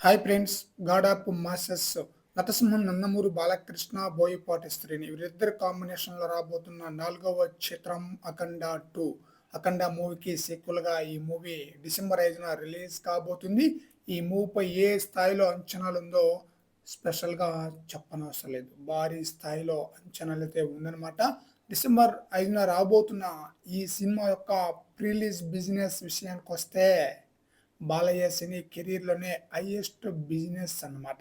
Hi friends God of masses నటసింహం Nandamuri Balakrishna Boyapati స్త్రీని వీరిద్దరు కాంబినేషన్లో రాబోతున్న నాలుగవ చిత్రం అఖండ టూ. అఖండ మూవీకి సీక్వల్గా ఈ మూవీ డిసెంబర్ ఐదున రిలీజ్ కాబోతుంది. ఈ మూవీపై ఏ స్థాయిలో అంచనాలు ఉందో స్పెషల్గా చెప్పనవసరం లేదు. భారీ స్థాయిలో అంచనాలు అయితే ఉందన్నమాట. డిసెంబర్ ఐదున రాబోతున్న ఈ సినిమా యొక్క ప్రీలీజ్ బిజినెస్ విషయానికి వస్తే బాలయ్య సినీ కెరీర్లోనే హైయెస్ట్ బిజినెస్ అన్నమాట.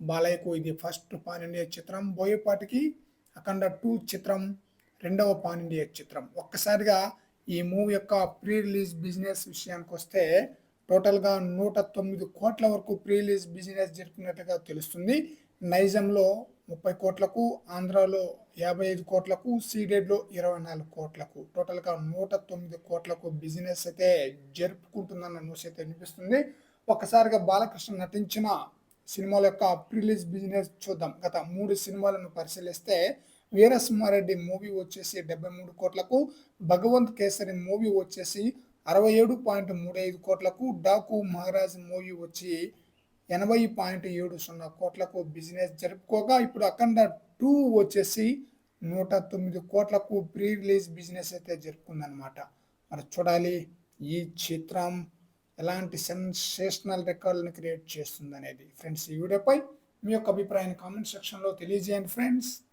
బాలయ్యకు ఇది ఫస్ట్ పాన్ ఇండియా చిత్రం. బోయపాటికి అఖండ టూ చిత్రం రెండవ పాన్ ఇండియా చిత్రం. ఒక్కసారిగా ఈ మూవీ యొక్క ప్రీ రిలీజ్ బిజినెస్ విషయానికి వస్తే టోటల్గా నూట తొమ్మిది కోట్ల వరకు ప్రీ రిలీజ్ బిజినెస్ జరుపుకున్నట్టుగా తెలుస్తుంది. నైజంలో ముప్పై కోట్లకు ఆంధ్రాలో యాభై ఐదు కోట్లకు సీడెడ్లో ఇరవై నాలుగు కోట్లకు. టోటల్గా నూట తొమ్మిది కోట్లకు బిజినెస్ అయితే జరుపుకుంటుందన్న న్యూస్ అయితే వినిపిస్తుంది. ఒక్కసారిగా బాలకృష్ణ నటించిన సినిమాల యొక్క రిలీజ్ బిజినెస్ చూద్దాం. గత మూడు సినిమాలను పరిశీలిస్తే వీరసింహారెడ్డి మూవీ వచ్చేసి డెబ్బై మూడు కోట్లకు భగవంత్ కేసరి మూవీ వచ్చేసి అరవై ఏడు పాయింట్ మూడు ఐదు కోట్లకు డాకు మహారాజ్ మూవీ వచ్చి ఎనభై పాయింట్ ఏడు సున్నా కోట్లకు బిజినెస్ జరుపుకోగా ఇప్పుడు అఖండ టూ వచ్చేసి నూట తొమ్మిది కోట్లకు ప్రీ రిలీజ్ బిజినెస్ అయితే జరుపుకుందనమాట మరి చూడాలి ఈ చిత్రం ఎలాంటి సెన్సేషనల్ రికార్డులను క్రియేట్ చేస్తుంది అనేది ఫ్రెండ్స్ ఈ వీడియోపై మీ యొక్క అభిప్రాయాన్ని కామెంట్ సెక్షన్లో తెలియజేయండి ఫ్రెండ్స్.